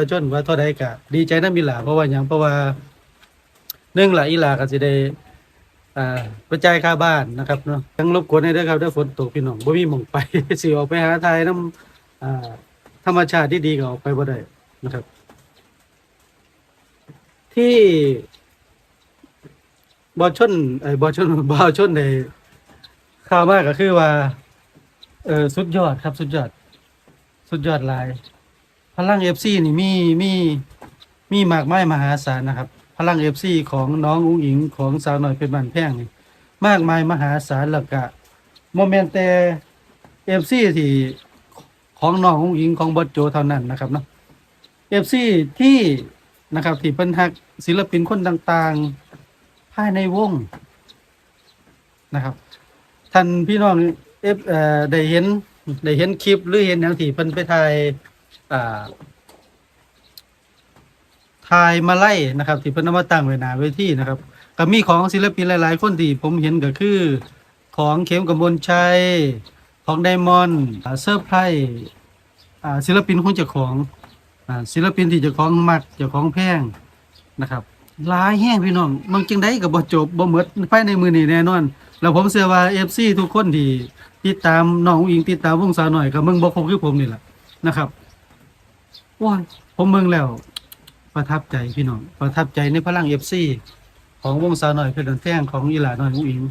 าชนว่าเท่าใดก็ดีใจนำอีหลาเพราะว่าหยังเพราะว่าหนึ่งล่ะอีหลาก็สิได้อ่าไปจ่ายค่าบ้านนะครับเนาะทั้งรบกวนให้ด้วยครับถ้าฝนตกพี่น้องบ่มีหม่องไป สิออกไปหาทายน้ำอ่าธรรมชาติที่ดีก็ออกไปบ่ได้นะครับ ที่บอชนไอ้บอชนบอชนในข่าวมากก็คือว่า เออสุดยอดครับ สุดยอด สุดยอดลาย ลังเอฟซีนี่มีมีมีมากมายมหาศาลนะครับ พลังเอฟซีของน้องอุ้งอิงของสาวหน่อยเป็นบันแพงนี่มากมายมหาศาลแล้วก็โมเมนต์แต่เอฟซีที่ของน้องอุ้งอิงของบอสโจเท่านั้นนะครับเนาะเอฟซีที่นะครับที่เป็นฮักศิลปินคนต่างๆภายในวงนะครับท่านพี่น้องเอฟเอ่อได้เห็นได้เห็นคลิปหรือเห็นอย่างที่เพิ่นไปถ่าย อ่าถ่ายมาไล่นะครับ ที่เพิ่นเอามาตั้งไว้หน้าเวทีนะครับก็มีของศิลปินหลาย ๆ คนที่ผมเห็นก็คือ ของเข็มกำบลชัย ของไดมอนด์เซอร์ไพรส์อ่าศิลปินของเจ้าของอ่าศิลปินที่เจ้าของมักเจ้าของแพงนะครับหลายแห้งพี่น้องมันจังได้ก็บ่จบบ่หมดภายในมือนี้แน่นอน แล้วผมเชื่อว่า FC ทุกคนที่ติดตามน้องอิงติดตามวงสาวหน่อยก็มึงบ่ครบคือผมนี่แหละนะครับ ว้ายผมเบิ่งแล้ว ประทับใจพี่น้อง ประทับใจในพลัง FC ของวงสาวหน่อยเพชรดอนแท่งของอีหลาน้อยอุ๋งอิง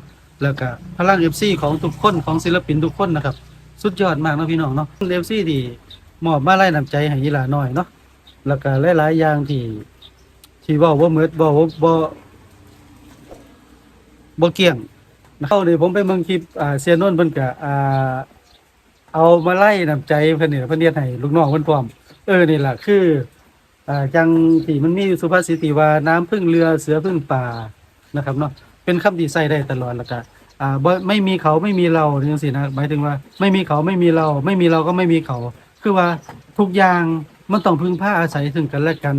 แล้วก็พลัง FC ของทุกคนของศิลปินทุกคนนะครับ สุดยอดมากนะพี่น้องเนาะ FC ที่มอบมาไล่น้ำใจให้อีหลาน้อยเนาะ แล้วก็หลายๆอย่างที่ที่ว้าบ่เหมือดบ่บ่บ่บ่เกี่ยงเอาเดี๋ยวผมไปเมืองคลิปอ่าเซียนนท์เพิ่นก็อ่าเอามาไล่น้ำใจเพิ่นนี่เพิ่นเรียนให้ลูกน้องเพิ่นพร้อม เออนี่แหละคืออ่าจังที่มันมีสุภาษิตว่าน้ำพึ่งเรือเสือพึ่งป่านะครับเนาะเป็นคำที่ใช้ได้ตลอดแล้วก็อ่าบ่ไม่มีเขาไม่มีเราจังซี่นะหมายถึงว่า ไม่มีเขาไม่มีเรา ไม่มีเราก็ไม่มีเขา คือว่าทุกอย่างมันต้องพึ่งพาอาศัยซึ่งกันและกัน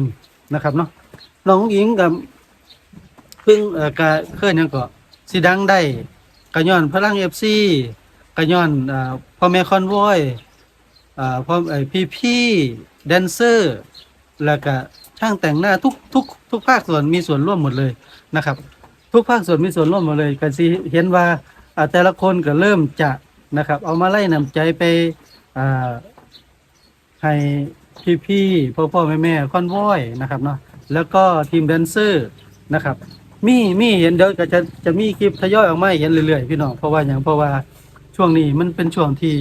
นะครับเนาะน้องหญิงกับพึ่งเอ่อกะเคลื่อนหยังก็สิดังได้ก็ย้อนพลังเอฟซีก็ย้อนอ่าพ่อแม่คอนวอย อ่าพ่อไอพี่พี่ แดนเซอร์ แล้วก็ช่างแต่งหน้าทุกทุกทุกภาคส่วนมีส่วนร่วมหมดเลยนะครับ ทุกภาคส่วนมีส่วนร่วมหมดเลยก็สิเห็นว่าแต่ละคนก็เริ่มจะนะครับ เอามาไล่นำใจไปให้พี่พี่พ่อพ่อแม่แม่คอนวอยนะครับเนาะแล้วก็ทีมแดนเซอร์นะครับ มีมีเห็นเดี๋ยวก็จะจะมีคลิปทยอยออกมาเห็นเรื่อยๆพี่น้องเพราะว่าอย่างเพราะว่าช่วงนี้มันเป็นช่วงที่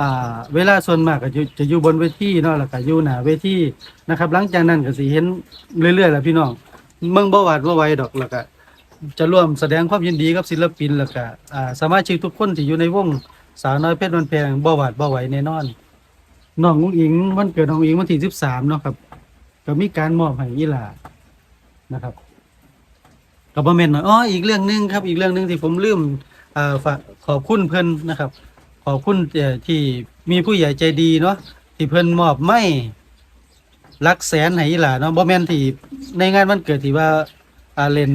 อ่าเวลาส่วนมากก็จะจะอยู่บนเวทีเนาะแล้วก็อยู่หน้าเวทีนะครับ หลังจากนั้นก็สิเห็นเรื่อยๆแหละพี่น้องเมืองบ่หวาดบ่ไหวดอกแล้วก็จะร่วมแสดงความยินดีกับศิลปินแล้วก็อ่าสมาชิกทุกคนที่อยู่ในวงสาวน้อยเพชรวันแพงบ่หวาดบ่ไหวแน่นอนน้องอุ้งอิงวันเกิดน้องอุ้งอิงวันที่13เนาะครับก็มีการมอบให้อีหลานะครับกับบอมเมนหน่อยอ๋ออีกเรื่องหนึงครับ อีกเรื่องหนึงที่ผมลืมอ่าฝากขอบคุณเพิ่นนะครับ ขอบคุณที่มีผู้ใหญ่ใจดีเนาะที่เพิ่นมอบไม่หลักแสนให้หล่าเนาะบอมเมนที่ในงานวันเกิดที่ว่าอาเล่น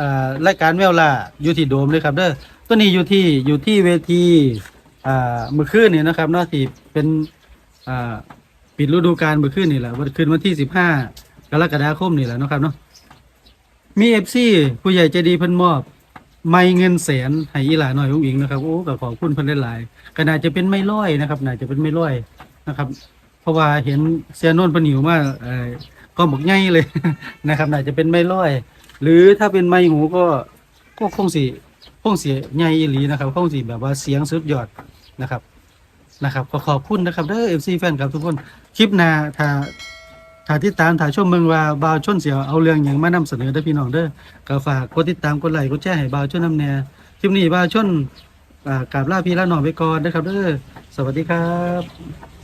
อ่ารายการแววล่าอยู่ที่โดมเลยครับเด้อตัวนี้อยู่ที่อยู่ที่เวทีอ่าเมื่อคืนนี่นะครับเนาะที่เป็นอ่าปิดฤดูกาลเมื่อคืนนี่แหละวันคืนวันที่สิบห้ากรกฎาคมนี่แหละเนาะครับเนาะมีเอฟซีผู้ใหญ่ใจดีเพิ่นมอบ ไม่เงินแสนให้อีหลาหน่อยอุ้งอิงนะครับโอ้ก็ขอบคุณเพิ่นหลายๆก็น่าจะเป็นไม่ร้อยนะครับน่าจะเป็นไม่ร้อยนะครับ เพราะว่าเห็นเสียนนเพิ่นหิวมาเอ่อก็บอกง่ายเลย นะครับน่าจะเป็นไม่ร้อย หรือถ้าเป็นไม่หูก็ก็คงสิคงสิใหญ่อีหลีนะครับคงสิแบบว่าเสียงสุดยอดนะครับนะครับก็ขอบคุณนะครับเด้อ FC แฟนครับทุกคนคลิปหน้าถ้า ถ้าติดตามถ่ายชมเมืองว่าบ่าวชนเสียวเอาเรื่องอย่างมานำเสนอได้พี่น้องเด้อก็ฝากกดติดตามกดไลค์กดแชร์ให้บ่าวชนนำแน่คลิปนี้บ่าวชนอ่ากราบลาพี่ลาน้องไปก่อนนะครับเด้อสวัสดีครับ